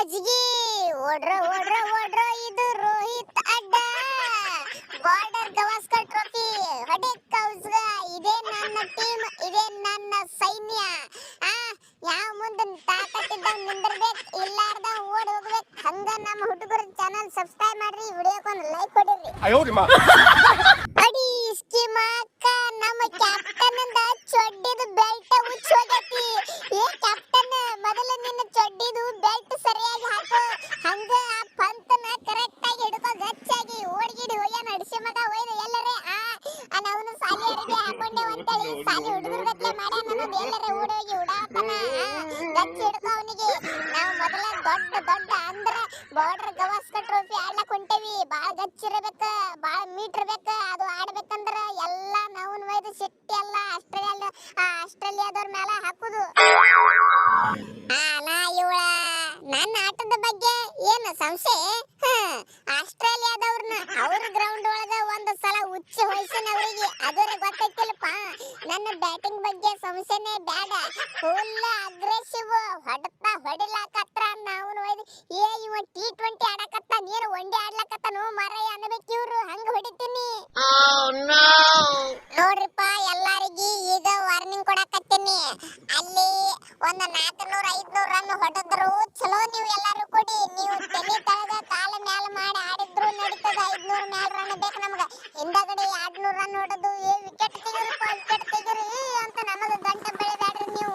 ಮಜ್ಗಿ ಓಡ್ರ ಓಡ್ರ ಓಡ್ರ ಇದು ರೋಹಿತ್ ಅಡ್ಡ. Border Gavaskar trophy ಹಡೆ ಕೌಸ್ಗ ಇದೆ ನನ್ನ ಟೀಮ್ ಇದೆ ನನ್ನ ಸೈನ್ಯ. ಆ ಯಾವ ಮುಂದೆ ತಾಕತ್ತಿದ್ದ ನಿಂದಿರ್ಬೇಕು ಇಲ್ಲಾರ್ದ ಓಡ ಹೋಗಬೇಕು. ಹಂಗ ನಮ್ಮ ಹುಡುಗರ ಚಾನಲ್ ಸಬ್ಸ್ಕ್ರೈಬ್ ಮಾಡ್ರಿ ವಿಡಿಯೋಕ್ಕೊಂದು ಲೈಕ್ ಕೊಡಿರಿ ಅಯ್ಯೋ ನಿಮ್ಮ ಅಡಿ ಸ್ಕೀಮಾ ನಮ್ಮ ಕ್ಯಾಪ್ಟನ್ ಇಂದ ಚೊಡ್ಡಿದ ಬೆಲ್ಟ್ ಉಚ್ಚೋಗತಿ. ಏ ಕ್ಯಾಪ್ಟನ್ ಮೊದಲ ನಿನ್ನ ಚೊಡ್ಡಿದು ಬೆಲ್ಟ್ ಮಗ ಎಲ್ಲರೇ ಆ ಅವನು ಸಾಲಿ ಹಾಕೊಂಡೆ ಅಂತೇಳಿ ಸಾಲಿ ಹುಡುಗರ ಗತ್ಲೆ ಮಾಡ್ಯಾನ ಅನ್ನೋದು ಎಲ್ಲರೇ ಓಡೋಗಿ ಉಡಾತನ ಗಚ್ಚ ಹಿಡ್ಕೋ ಅವನಿಗೆ. ನಾವು ಮೊದಲ ದೊಡ್ಡ ದೊಡ್ಡ ಅಂದ್ರ ಬಾರ್ಡರ್ ಗವಾಸ್ಕರ್ ಟ್ರೋಫಿ ಆಡ್ಲಕ್ ಹೊಂಟೇವಿ. ಬಾಳ ಗಚ್ಚಿರಬೇಕ ಬಾಳ ಮೀಟರ್ಬೇಕ ಅದು ಆಡ್ಬೇಕಂದ್ರ ಎಲ್ಲ ನಾವನ್ ಒಯ್ದು ಸಿಟ್ಟಿ ಎಲ್ಲ ಆಸ್ಟ್ರೇಲಿಯಾ ಆಸ್ಟ್ರೇಲಿಯಾದವ್ರ ಮೇಲೆ ಹಾಕುದು. ಆ, ನಾ ಇವಳ ನನ್ನ ಆಟದ ಬಗ್ಗೆ ಏನು ಸಂಶಯ? ಹ್ಮ್, ಆಸ್ಟ್ರೇಲಿಯಾದವ್ರನ್ನ ಅವ್ರ ಗ್ರೌಂಡ್ ಒಳಗ ಒಂದು ಸಲ ಹುಚ್ಚ ಹೊಯ್ಸಿನ ಅವರಿಗೆ ಅದರ ಗೊತ್ತೈತಿಲ್ಲಪ್ಪ ನನ್ನ ಬ್ಯಾಟಿಂಗ್ ಬಗ್ಗೆ ಸಂಶಯನೇ ಬೇಡ. ಫುಲ್ ಅಗ್ರೆಸಿವ್ ಹೊಡತಾ ಹೊಡಿಲಾಕತ್ರ ನಾವು ಒಯ್ದು ಏ ಇವ ಟಿ ಟ್ವೆಂಟಿ ಆಡಕತ್ತ ನೀನು ಒಂಡಿ ಆಡ್ಲಕತ್ತನು ಮರೈ ಅನ್ಬೇಕು ಇವ್ರು ಹಂಗ ಹೊಡಿತೀನಿ. ನೋಡ್ರಿಪ್ಪ ಎಲ್ಲಾರಿಗಿ ಈಗ ವಾರ್ನಿಂಗ್ ಕೊಡಕತ್ತೀನಿ. ಅಲ್ಲಿ ಒಂದ್ ನಾಲ್ಕನೂರ ಐದ್ನೂರ ರನ್ ಹೊಡೆದ್ರು ಚಲೋ ನೀವು ಎಲ್ಲಾರು ನೋಡದು ಏ ವಿಕೆಟ್ ತೆಗೀರಿ ವಿಕೆಟ್ ತೆಗೀರಿ ಅಂತ ನಮ್ಮದು ಗಂಟ ಬೆಳಿಬ್ಯಾಡ್ರಿ ನೀವು.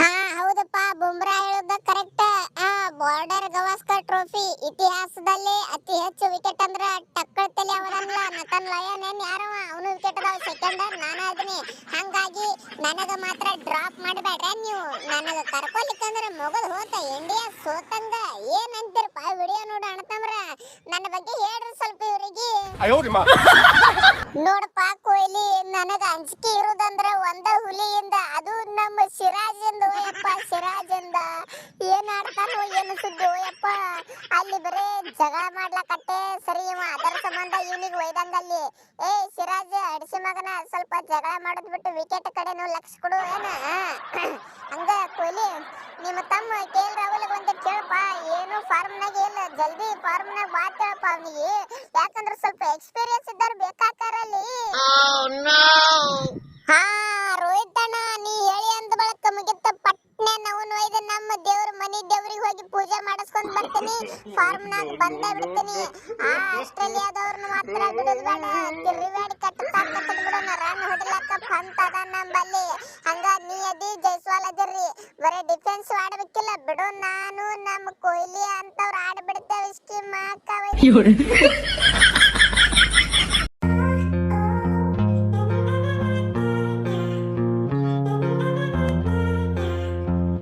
ಹಾ ಹೌದಪ್ಪ ಬುಮ್ರಾ ಹೇಳೋದ ಕರೆಕ್ಟ್ ಆ ಬಾರ್ಡರ್ ಗವಾಸ್ಕರ್ ಟ್ರೋಫಿ ಇತಿಹಾಸದಲ್ಲಿ ಅತಿ ಹೆಚ್ಚು ವಿಕೆಟ್ ಅಂದ್ರ ಟಕ್ಕಳ ತಲೆ ಅವನಲ್ಲ ನತನ್ ಲಯನ್ ಏನ್ ಯಾರವ? ಅವನು ವಿಕೆಟ್ ಅದಾವ ಸೆಕೆಂಡ್ ನಾನು ಅದನಿ ಹಂಗಾಗಿ ನನಗ ಮಾತ್ರ ಡ್ರಾಪ್ ಮಾಡಬೇಡ್ರಿ ನೀವು. ನನಗ ಕರ್ಕೊಲಿಕ್ಕಂದ್ರ ಮೊಗದ್ ಹೋತ. ಇಂಡಿಯಾ ಸೋತಂಗ. ಏನಂತೀರಪ್ಪ? ವಿಡಿಯೋ ನೋಡಿ ಅಣ್ತಂದ್ರ ನನ್ನ ಬಗ್ಗೆ ಹೇಳಿ. ಅಯೋರಿಮ್ಮ ನೋಡಪ್ಪ, ಕೊಹ್ಲಿ, ನನಗ ಅಂಜಿಕೆ ಇರೋದಂದ್ರ ಒಂದ ಹುಲಿಯಿಂದ, ಅದು ನಮ್ಮ ಸಿರಾಜಿಂದ, ಓಯಪ್ಪ, ಸಿರಾಜಿಂದ. ಏನ್ ಆಡ್ತಾನೋ ಏನು ಸುದ್ದಿ ಅಲ್ಲಿ ಬರೇ ಜಗಳ ಮಾಡ್ಲಕಟ್ಟೆ. ಸರಿ, ಇವ ಅದರ ಸಂಬಂಧ ಇವನಿಗೆ ಒಯ್ದಂಗಲ್ಲಿ. ಏ, ಸಿರಾಜ್, ಅಡಿಸಿ ಮಗನ ಸ್ವಲ್ಪ ಜಗಳ ಮಾಡೋದ್ ಬಿಟ್ಟು ವಿಕೆಟ್ ಕಡೆನೂ ಲಕ್ಷ ಕೊಡು, ಏನ? ಹಂಗ ಕೊಹ್ಲಿ, ನಿಮ್ಮ ತಮ್ಮ ಕೆ ಎಲ್ ಒಂದ್ ಕೇಳಪ್ಪ, ಏನು ಫಾರ್ಮ್ನಾಗ ಏನು ಜಲ್ದಿ ಫಾರ್ಮ್ ಫಾರ್ಮ್ನಾಗ ಮಾತಾಡಪ್ಪ ಅವನಿಗೆ. ಯಾಕಂದ್ರೆ ಸ್ವಲ್ಪ ಎಕ್ಸ್ಪೀರಿಯನ್ಸ್ ಇದ್ದವ್ರು ಬೇಕಾಕಾರಲ್ಲಿ ಹಾ ರೋಹಿತ್ ಅಣ್ಣ ನೀ ಹೇಳಿ ಅಂದ ಬಳಕ ಮುಗಿತ. ಪಟ್ನೆ ನಾವು ಒಯ್ದು ನಮ್ಮ ದೇವ್ರ ಮನಿ ದೇವ್ರಿಗೆ ಹೋಗಿ ಪೂಜೆ ಮಾಡಿಸ್ಕೊಂಡ್ ಬರ್ತೀನಿ. ಫಾರ್ಮ್ ನಾಗ ಬಂದೇ ಬಿಡ್ತೀನಿ. ಆ ಆಸ್ಟ್ರೇಲಿಯಾದವ್ರನ್ನ ಮಾತ್ರ ಬಿಡೋದು ಬೇಡ. ತಿರುಗಾಡಿ ಕಟ್ಟ ಕಟ್ಟದ್ ಬಿಡೋಣ ರನ್ ಹೊಡಿಲಕ್ಕ ಪಂತ್ ಅದ ನಂಬಲ್ಲಿ. ಹಂಗ ನೀ ಅದಿ ಜೈಸ್ವಾಲ್ ಅದಿರ್ರಿ. ಬರೀ ಡಿಫೆನ್ಸ್ ಆಡ್ಬೇಕಿಲ್ಲ ಬಿಡು ನಾನು ನಮ್ಮ ಕೊಹ್ಲಿ ಅಂತವ್ರು 有人